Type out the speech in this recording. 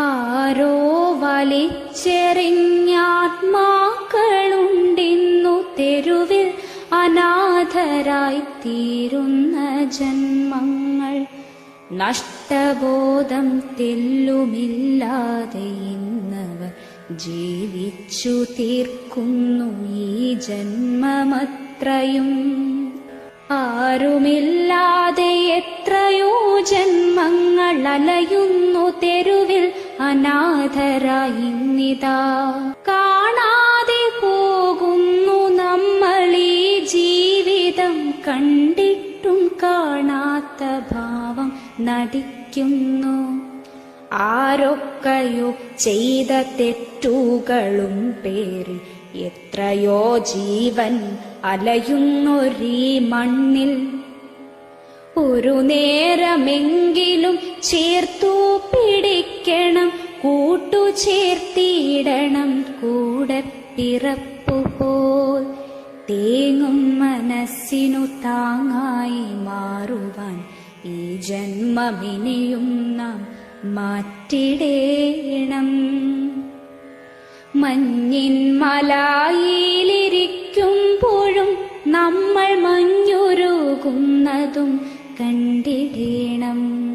ആരോ വലിച്ചെറിഞ്ഞാത്മാക്കളുണ്ടിന്നു തെരുവിൽ അനാഥരായി തീരുന്ന ജന്മങ്ങൾ. നഷ്ടബോധം തെല്ലുമില്ലാതെ ഇന്നവർ ജീവിച്ചു തീർക്കുന്നു ഈ ജന്മമത്രയും. ആരുമില്ലാതെ എത്രയോ ജന്മങ്ങൾ അലയുന്നു തെരുവിൽ അനാഥരായിന്നിതാ. കാണാതെ പോകുന്നു നമ്മൾ ഈ ജീവിതം കണ്ടിട്ടും കാണാത്ത ഭാവം നടിക്കുന്നു. ആരൊക്കെയോ ചെയ്ത തെറ്റുകളും പേരിൽ എത്രയോ ജീവൻ അലയുന്നൊരീ മണ്ണിൽ. ഒരു നേരമെങ്കിലും ചേർത്തു പിടിക്കണം. ചേർത്തിയിടണം കൂടെ പിറപ്പുപോൽ തേങ്ങും മനസ്സിനു താങ്ങായി മാറുവാൻ ഈ ജന്മമിനിയും നാം മാറ്റിടേണം. മഞ്ഞിൻ മലായിലിരിക്കുമ്പോഴും നമ്മൾ മഞ്ഞുരുകുന്നതും കണ്ടിടേണം.